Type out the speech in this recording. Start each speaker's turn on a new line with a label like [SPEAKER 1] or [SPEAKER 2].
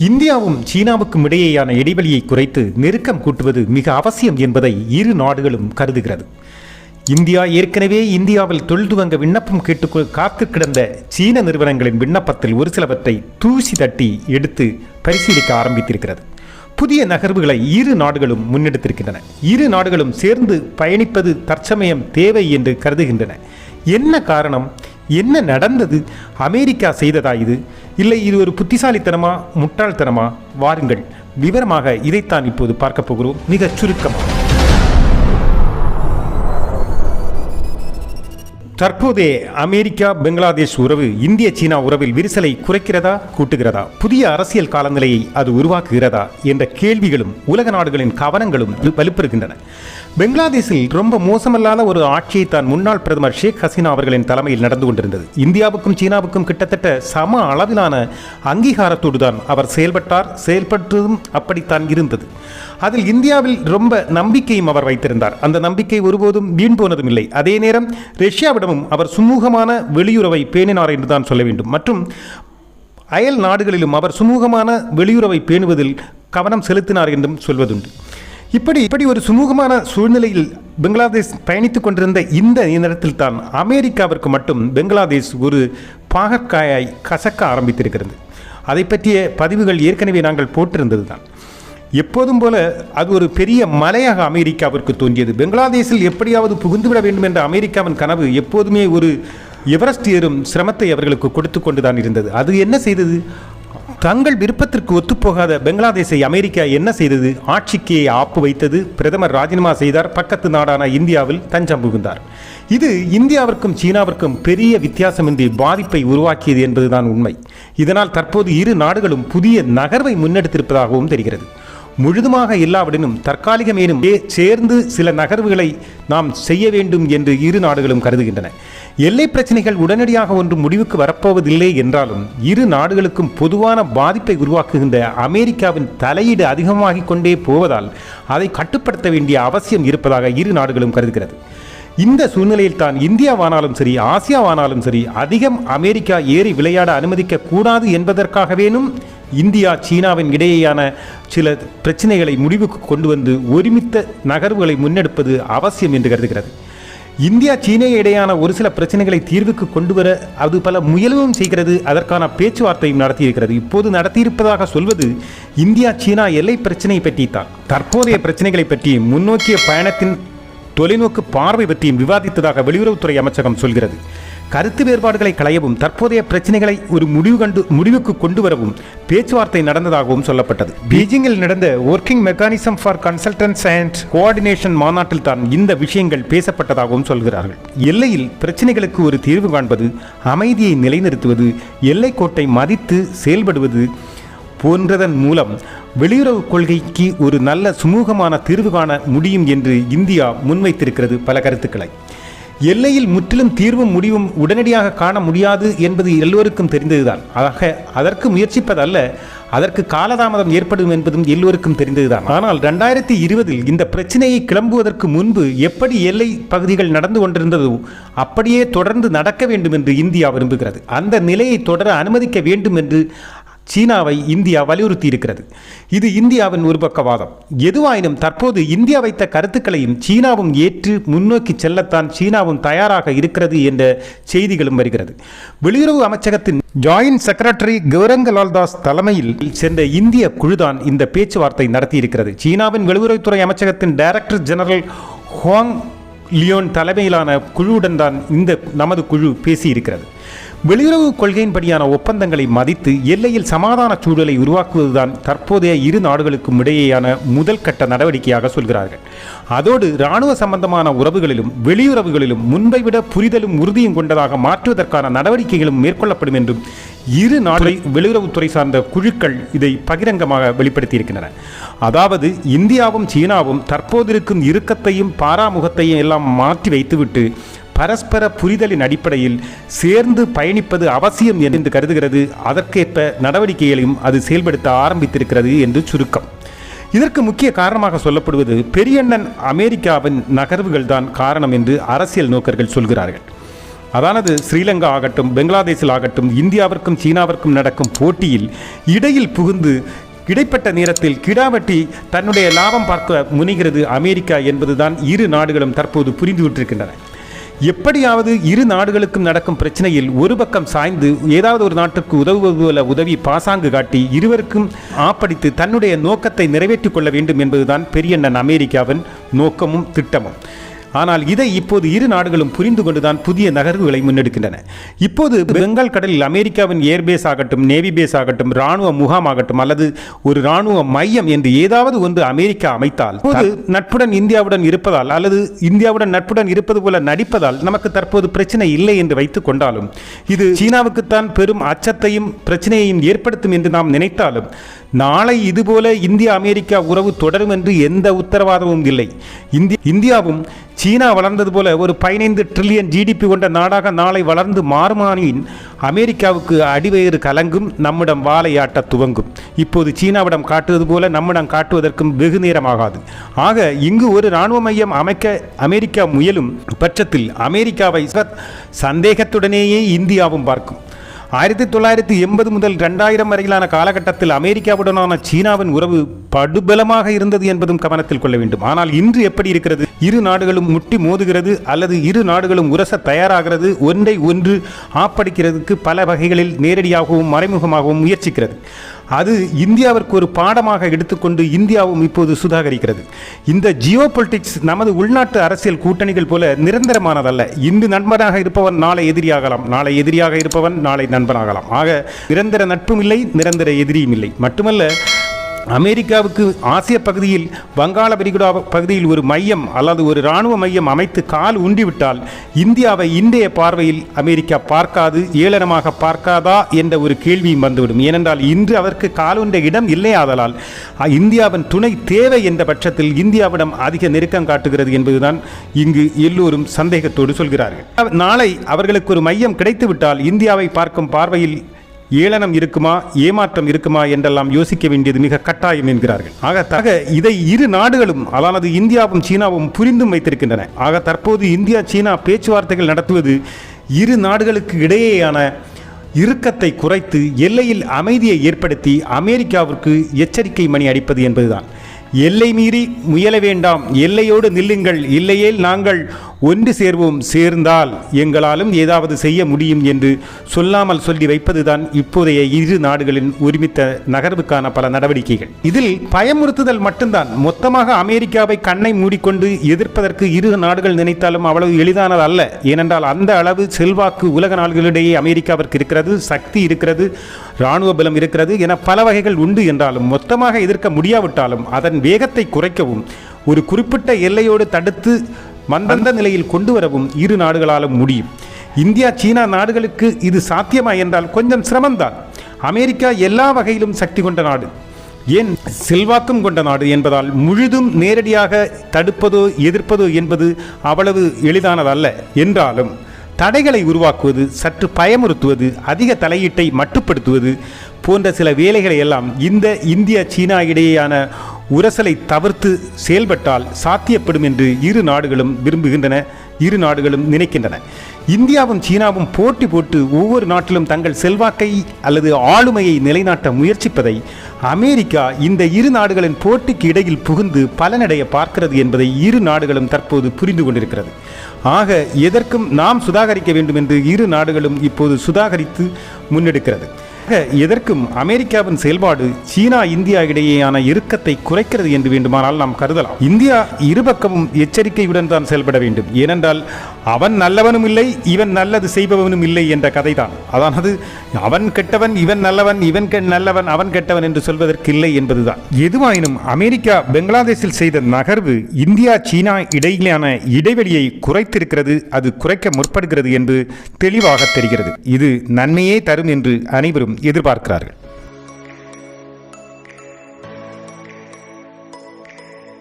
[SPEAKER 1] இந்தியாவும் சீனாவுக்கும் இடையேயான இடைவெளியை குறைத்து நெருக்கம் கூட்டுவது மிக அவசியம் என்பதை இரு நாடுகளும் கருதுகிறது. இந்தியா ஏற்கனவே இந்தியாவில் தொழில் துவங்க விண்ணப்பம் கேட்டு காத்து கிடந்த சீன நிறுவனங்களின் விண்ணப்பத்தில் ஒரு சிலவற்றை தூசி தட்டி எடுத்து பரிசீலிக்க ஆரம்பித்திருக்கிறது. புதிய நகர்வுகளை இரு நாடுகளும் முன்னெடுத்திருக்கின்றன. இரு நாடுகளும் சேர்ந்து பயணிப்பது தற்சமயம் தேவை என்று கருதுகின்றன. என்ன காரணம்? என்ன நடந்தது? அமெரிக்கா செய்ததா இது? இல்லை இது ஒரு புத்திசாலித்தனமா? முட்டாள்தனமா? வாருங்கள் விவரமாக இதைத்தான் இப்போது பார்க்க போகிறோம். மிகச் சுருக்கமாக தற்போதைய அமெரிக்கா பெங்களாதேஷ் உறவு இந்திய சீனா உறவில் விரிசலை குறைக்கிறதா கூட்டுகிறதா? புதிய அரசியல் காலநிலையை அது உருவாக்குகிறதா? என்ற கேள்விகளும் உலக நாடுகளின் கவனங்களும் வலுப்பெறுகின்றன. பெங்களாதேஷில் ரொம்ப மோசமல்லாத ஒரு ஆட்சியை தான் முன்னாள் பிரதமர் ஷேக் ஹசீனா அவர்களின் தலைமையில் நடந்து கொண்டிருந்தது. இந்தியாவுக்கும் சீனாவுக்கும் கிட்டத்தட்ட சம அளவிலான அங்கீகாரத்தோடு தான் அவர் செயல்பட்டார் செயல்பட்டதும் அப்படித்தான் இருந்தது. அதில் இந்தியாவில் ரொம்ப நம்பிக்கையும் அவர் வைத்திருந்தார். அந்த நம்பிக்கை ஒருபோதும் வீண் போனதும் இல்லை அதே நேரம் ரஷ்யாவிடமும் அவர் சுமூகமான வெளியுறவை பேணினார் என்று தான் சொல்ல வேண்டும். மற்றும் அயல் நாடுகளிலும் அவர் சுமூகமான வெளியுறவை பேணுவதில் கவனம் செலுத்தினார் என்றும் சொல்வதுண்டு. இப்படி இப்படி ஒரு சுமூகமான சூழ்நிலையில் பெங்களாதேஷ் பயணித்துக் கொண்டிருந்த இந்த நேரத்தில் தான் அமெரிக்காவிற்கு மட்டும் பெங்களாதேஷ் ஒரு பாகற்காயாய் கசக்க ஆரம்பித்திருக்கிறது. அதை பற்றிய பதிவுகள் ஏற்கனவே நாங்கள் போட்டிருந்தது தான் எப்போதும் போல அது ஒரு பெரிய மலையாக அமெரிக்காவிற்கு தோன்றியது. பங்களாதேஷில் எப்படியாவது புகுந்துவிட வேண்டும் என்ற அமெரிக்காவின் கனவு எப்போதுமே ஒரு எவரெஸ்ட் ஏறும் சிரமத்தை அவர்களுக்கு கொடுத்து கொண்டு தான் இருந்தது. அது என்ன செய்தது? தங்கள் விருப்பத்திற்கு ஒத்துப்போகாத பங்களாதேஷை அமெரிக்கா என்ன செய்தது? ஆட்சிக்கு ஆப்பு வைத்தது. பிரதமர் ராஜினாமா செய்தார். பக்கத்து நாடான இந்தியாவில் தஞ்சம் புகுந்தார். இது இந்தியாவிற்கும் சீனாவிற்கும் பெரிய வித்தியாசமின்றி பாதிப்பை உருவாக்கியது என்பதுதான் உண்மை. இதனால் தற்போது இரு நாடுகளும் புதிய நகர்வை முன்னெடுத்திருப்பதாகவும் தெரிகிறது. முழுதுமாக இல்லாவிடனும் தற்காலிகமேனும் சேர்ந்து சில நகர்வுகளை நாம் செய்ய வேண்டும் என்று இரு நாடுகளும் கருதுகின்றன. எல்லை பிரச்சனைகள் உடனடியாக ஒன்று முடிவுக்கு வரப்போவதில்லை என்றாலும் இரு நாடுகளுக்கும் பொதுவான பாதிப்பை உருவாக்குகின்ற அமெரிக்காவின் தலையீடு அதிகமாகிக் கொண்டே போவதால் அதை கட்டுப்படுத்த வேண்டிய அவசியம் இருப்பதாக இரு நாடுகளும் கருதுகிறது. இந்த சூழ்நிலையில் தான் இந்தியாவானாலும் சரி ஆசியாவானாலும் சரி அதிகம் அமெரிக்கா ஏறி விளையாட அனுமதிக்க கூடாது என்பதற்காகவேனும் இந்தியா சீனாவின் இடையேயான சில பிரச்சனைகளை முடிவுக்கு கொண்டு வந்து ஒருமித்த நகர்வுகளை முன்னெடுப்பது அவசியம் என்று கருதுகிறது. இந்தியா சீனா இடையான ஒரு சில பிரச்சனைகளை தீர்வுக்கு கொண்டு வர அது பல முயலவும் செய்கிறது. அதற்கான பேச்சுவார்த்தையும் நடத்தியிருக்கிறது. இப்போது நடத்தியிருப்பதாக சொல்வது இந்தியா சீனா எல்லை பிரச்சனை பற்றித்தான். தற்போதைய பிரச்சனைகளை பற்றி முன்னோக்கிய பயணத்தின் தொலைநோக்கு பார்வை பற்றியும் விவாதித்ததாக வெளியுறவுத்துறை அமைச்சகம் சொல்கிறது. கருத்து வேறுபாடுகளை களையவும் தற்போதைய பிரச்சனைகளை ஒரு முடிவு கண்டு முடிவுக்கு கொண்டு வரவும் பேச்சுவார்த்தை நடந்ததாகவும் சொல்லப்பட்டது. பீஜிங்கில் நடந்த working mechanism for consultation and coordination மாநாட்டில் தான் இந்த விஷயங்கள் பேசப்பட்டதாகவும் சொல்கிறார்கள். எல்லையில் பிரச்சனைகளுக்கு ஒரு தீர்வு காண்பது அமைதியை நிலைநிறுத்துவது எல்லை கோட்டை மதித்து செயல்படுவது போன்றதன் மூலம் வெளியுறவு கொள்கைக்கு ஒரு நல்ல சுமூகமான தீர்வு காண முடியும் என்று இந்தியா முன்வைத்திருக்கிறது பல கருத்துக்களை. எல்லையில் முற்றிலும் தீர்வும் முடிவும் உடனடியாக காண முடியாது என்பது எல்லோருக்கும் தெரிந்ததுதான். ஆக அதற்கு முயற்சிப்பதல்ல அதற்கு காலதாமதம் ஏற்படும் என்பதும் எல்லோருக்கும் தெரிந்ததுதான். ஆனால் ரெண்டாயிரத்தி இருபதில் இந்த பிரச்சனையை கிளம்புவதற்கு முன்பு எப்படி எல்லை பகுதிகள் நடந்து கொண்டிருந்ததோ அப்படியே தொடர்ந்து நடக்க வேண்டும் என்று இந்தியா விரும்புகிறது. அந்த நிலையை தொடர அனுமதிக்க வேண்டும் என்று சீனாவை இந்தியா வலியுறுத்தி இருக்கிறது இது இந்தியாவின் ஒரு பக்கவாதம் எதுவாயினும் தற்போது இந்தியா வைத்த கருத்துக்களையும் சீனாவும் ஏற்று முன்னோக்கி செல்லத்தான் சீனாவும் தயாராக இருக்கிறது என்ற செய்திகளும் வருகிறது. வெளியுறவு அமைச்சகத்தின் ஜாயின்ட் செக்ரட்டரி கௌரங்கலால் தாஸ் தலைமையில் சென்ற இந்திய குழுதான் இந்த பேச்சுவார்த்தை நடத்தியிருக்கிறது. சீனாவின் வெளியுறவுத்துறை அமைச்சகத்தின் டைரக்டர் ஜெனரல் ஹுவாங் லியோன் தலைமையிலான குழுவுடன் தான் இந்த நமது குழு பேசியிருக்கிறது. வெளியுறவு கொள்கையின்படியான ஒப்பந்தங்களை மதித்து எல்லையில் சமாதான சூழலை உருவாக்குவதுதான் தற்போதைய இரு நாடுகளுக்கும் இடையேயான முதல் கட்ட நடவடிக்கையாக சொல்கிறார்கள். அதோடு இராணுவ சம்பந்தமான உறவுகளிலும் வெளியுறவுகளிலும் முன்பை விட புரிதலும் உறுதியும் கொண்டதாக மாற்றுவதற்கான நடவடிக்கைகளும் மேற்கொள்ளப்படும் என்றும் இரு நாடுகளை வெளியுறவுத்துறை சார்ந்த குழுக்கள் இதை பகிரங்கமாக வெளிப்படுத்தியிருக்கின்றன. அதாவது இந்தியாவும் சீனாவும் தற்போதிருக்கும் இறுக்கத்தையும் பாராமுகத்தையும் எல்லாம் மாற்றி வைத்துவிட்டு பரஸ்பர புரிதலின் அடிப்படையில் சேர்ந்து பயணிப்பது அவசியம் என்று கருதுகிறது. அதற்கேற்ப நடவடிக்கைகளையும் அது செயல்படுத்த ஆரம்பித்திருக்கிறது என்று சுருக்கம். இதற்கு முக்கிய காரணமாக சொல்லப்படுவது பெரியண்ணன் அமெரிக்காவின் நகர்வுகள் தான் காரணம் என்று அரசியல் நோக்கர்கள் சொல்கிறார்கள். அதானது ஸ்ரீலங்கா ஆகட்டும் பங்களாதேஷில் ஆகட்டும் இந்தியாவிற்கும் சீனாவிற்கும் நடக்கும் போட்டியில் இடையில் புகுந்து இடைப்பட்ட நேரத்தில் கிடாவட்டி தன்னுடைய லாபம் பார்க்க முனைகிறது அமெரிக்கா என்பதுதான் இரு நாடுகளும் தற்போது புரிந்துவிட்டிருக்கின்றன எப்படியாவது இரு நாடுகளுக்கும் நடக்கும் பிரச்சனையில் ஒரு பக்கம் சாய்ந்து ஏதாவது ஒரு நாட்டுக்கு உதவுவது போல உதவி பாசாங்கு காட்டி இருவருக்கும் ஆப்படித்து தன்னுடைய நோக்கத்தை நிறைவேற்றிக் கொள்ள வேண்டும் என்பதுதான் பெரியண்ணன் அமெரிக்காவின் நோக்கமும் திட்டமும். ஆனால் இதை இப்போது இரு நாடுகளும் புரிந்து கொண்டுதான் புதிய நகர்வுகளை முன்னெடுக்கின்றன. இப்போது பெங்கால் கடலில் அமெரிக்காவின் ஏர்பேஸ் ஆகட்டும் நேவி பேஸ் ஆகட்டும் ராணுவ முகாம் ஆகட்டும் அல்லது ஒரு ராணுவ மையம் என்று ஏதாவது ஒன்று அமெரிக்கா அமைத்தால் இப்போது நட்புடன் இந்தியாவுடன் இருப்பதால் அல்லது இந்தியாவுடன் நட்புடன் இருப்பது போல நடிப்பதால் நமக்கு தற்போது பிரச்சனை இல்லை என்று வைத்துக் கொண்டாலும் இது சீனாவுக்குத்தான் பெரும் அச்சத்தையும் பிரச்சனையையும் ஏற்படுத்தும் என்று நாம் நினைத்தாலும் நாளை இதுபோல இந்திய அமெரிக்கா உறவு தொடரும் என்று எந்த உத்தரவாதமும் இல்லை. இந்திய இந்தியாவும் சீனா வளர்ந்தது போல ஒரு பதினைந்து ட்ரில்லியன் ஜிடிபி கொண்ட நாடாக நாளை வளர்ந்து மாறுமானின் அமெரிக்காவுக்கு அடிவயிறு கலங்கும் நம்மிடம் வாழையாட்ட துவங்கும். இப்போது சீனாவிடம் காட்டுவது போல நம்மிடம் காட்டுவதற்கும் வெகு நேரமாகாது. ஆக இங்கு ஒரு இராணுவ மையம் அமைக்க அமெரிக்கா முயலும் பட்சத்தில் அமெரிக்காவை சந்தேகத்துடனேயே இந்தியாவும் பார்க்கும். ஆயிரத்தி தொள்ளாயிரத்தி எண்பது முதல் ரெண்டாயிரம் வரையிலான காலகட்டத்தில் அமெரிக்காவுடனான சீனாவின் உறவு படுபலமாக இருந்தது என்பதும் கவனத்தில் கொள்ள வேண்டும். ஆனால் இன்று எப்படி இருக்கிறது? இரு நாடுகளும் முட்டி மோதுகிறது அல்லது இரு நாடுகளும் உரச தயாராகிறது? ஒன்றை ஒன்று ஆப்படிக்கிறதுக்கு பல வகைகளில் நேரடியாகவும் மறைமுகமாகவும் முயற்சிக்கிறது. அது இந்தியாவிற்கு ஒரு பாடமாக எடுத்துக்கொண்டு இந்தியாவும் இப்போது சுதாகரிக்கிறது. இந்த ஜியோ பொலிட்டிக்ஸ் நமது உள்நாட்டு அரசியல் கூட்டணிகள் போல நிரந்தரமானதல்ல. இன்று நண்பனாக இருப்பவன் நாளை எதிரியாகலாம் நாளை எதிரியாக இருப்பவன் நாளை நண்பனாகலாம். ஆக நிரந்தர நட்பும் இல்லை நிரந்தர எதிரியும் இல்லை. மட்டுமல்ல அமெரிக்காவுக்கு ஆசிய பகுதியில் வங்காள விரிகுடா பகுதியில் ஒரு மையம் அல்லது ஒரு இராணுவ மையம் அமைத்து கால் உண்டிவிட்டால் இந்தியாவை இன்றைய பார்வையில் அமெரிக்கா பார்க்காது ஏளனமாக பார்க்காதா என்ற ஒரு கேள்வியும் வந்துவிடும். ஏனென்றால் இன்று அவருக்கு கால் உண்ட இடம் இல்லையாதலால் இந்தியாவின் துணை தேவை என்ற பட்சத்தில் இந்தியாவிடம் அதிக நெருக்கம் காட்டுகிறது என்பதுதான் இங்கு எல்லோரும் சந்தேகத்தோடு சொல்கிறார்கள். நாளை அவர்களுக்கு ஒரு மையம் கிடைத்துவிட்டால் இந்தியாவை பார்க்கும் பார்வையில் ஏளனம் இருக்குமா ஏமாற்றம் இருக்குமா என்றெல்லாம் யோசிக்க வேண்டியது மிக கட்டாயம் என்கிறார்கள். ஆக தக இதை இரு நாடுகளும் அதானது இந்தியாவும் சீனாவும் புரிந்தும் வைத்திருக்கின்றன. ஆக தற்போது இந்தியா சீனா பேச்சுவார்த்தைகள் நடத்துவது இரு நாடுகளுக்கு இடையேயான இறுக்கத்தை குறைத்து எல்லையில் அமைதியை ஏற்படுத்தி அமெரிக்காவிற்கு எச்சரிக்கை மணி அடிப்பது என்பதுதான். எல்லை மீறி முயல வேண்டாம். எல்லையோடு நில்லுங்கள். இல்லையேல் நாங்கள் ஒன்று சேர்வோம். சேர்ந்தால் எங்களாலும் ஏதாவது செய்ய முடியும் என்று சொல்லாமல் சொல்லி வைப்பதுதான் இப்போதைய இரு நாடுகளின் ஒருமித்த நகர்வுக்கான பல நடவடிக்கைகள். இதில் பயமுறுத்துதல் மட்டும்தான். மொத்தமாக அமெரிக்காவை கண்ணை மூடிக்கொண்டு எதிர்ப்பதற்கு இரு நாடுகள் நினைத்தாலும் அவ்வளவு எளிதானது அல்ல. ஏனென்றால் அந்த அளவு செல்வாக்கு உலக நாடுகளிடையே அமெரிக்காவிற்கு இருக்கிறது சக்தி இருக்கிறது இராணுவ பலம் இருக்கிறது என பல வகைகள் உண்டு என்றாலும் மொத்தமாக எதிர்க்க முடியாவிட்டாலும் அதன் வேகத்தை குறைக்கவும் ஒரு குறிப்பிட்ட எல்லையோடு தடுத்து மந்தந்த நிலையில் கொண்டு வரவும் இரு நாடுகளாலும் முடியும். இந்தியா சீனா நாடுகளுக்கு இது சாத்தியமா என்றால் கொஞ்சம் சிரமம்தான். அமெரிக்கா எல்லா வகையிலும் சக்தி கொண்ட நாடு. ஏன் செல்வாக்கும் கொண்ட நாடு என்பதால் முழுதும் நேரடியாக தடுப்பதோ எதிர்ப்பதோ என்பது அவ்வளவு எளிதானதல்ல. என்றாலும் தடைகளை உருவாக்குவது சற்று பயமுறுத்துவது அதிக தலையீட்டை மட்டுப்படுத்துவது போன்ற சில வேலைகளை எல்லாம் இந்த இந்தியா சீனா இடையேயான உரசலை தவிர்த்து செயல்பட்டால் சாத்தியப்படும் என்று இரு நாடுகளும் விரும்புகின்றன இரு நாடுகளும் நினைக்கின்றன. இந்தியாவும் சீனாவும் போட்டி போட்டு ஒவ்வொரு நாட்டிலும் தங்கள் செல்வாக்கை அல்லது ஆளுமையை நிலைநாட்ட முயற்சிப்பதை அமெரிக்கா இந்த இரு நாடுகளின் போட்டிக்கு இடையில் புகுந்து பலனடைய பார்க்கிறது என்பதை இரு நாடுகளும் தற்போது புரிந்து கொண்டிருக்கிறது. ஆக எதற்கும் நாம் சுதாகரிக்க வேண்டும் என்று இரு நாடுகளும் இப்போது சுதாகரித்து முன்னெடுக்கிறது. எதற்கும் அமெரிக்காவின் செயல்பாடு சீனா இந்தியா இடையேயான இறுக்கத்தை குறைக்கிறது என்று வேண்டுமானால் நாம் கருதலாம். இந்தியா இருபக்கமும் எச்சரிக்கையுடன் தான் செயல்பட வேண்டும். ஏனென்றால் அவன் நல்லவனும் இல்லை இவன் நல்லது செய்பவனும் இல்லை என்ற கதைதான். அதானது அவன் கெட்டவன் இவன் நல்லவன் இவன் நல்லவன் அவன் கெட்டவன் என்று சொல்வதற்கு இல்லை என்பதுதான். எதுவாயினும் அமெரிக்கா பெங்களாதேஷில் செய்த நகர்வு இந்தியா சீனா இடையிலான இடைவெளியை குறைத்திருக்கிறது அது குறைக்க முற்படுகிறது என்று தெளிவாக தெரிகிறது. இது நன்மையே தரும் என்று அனைவரும் எதிர்பார்க்கிறார்கள்.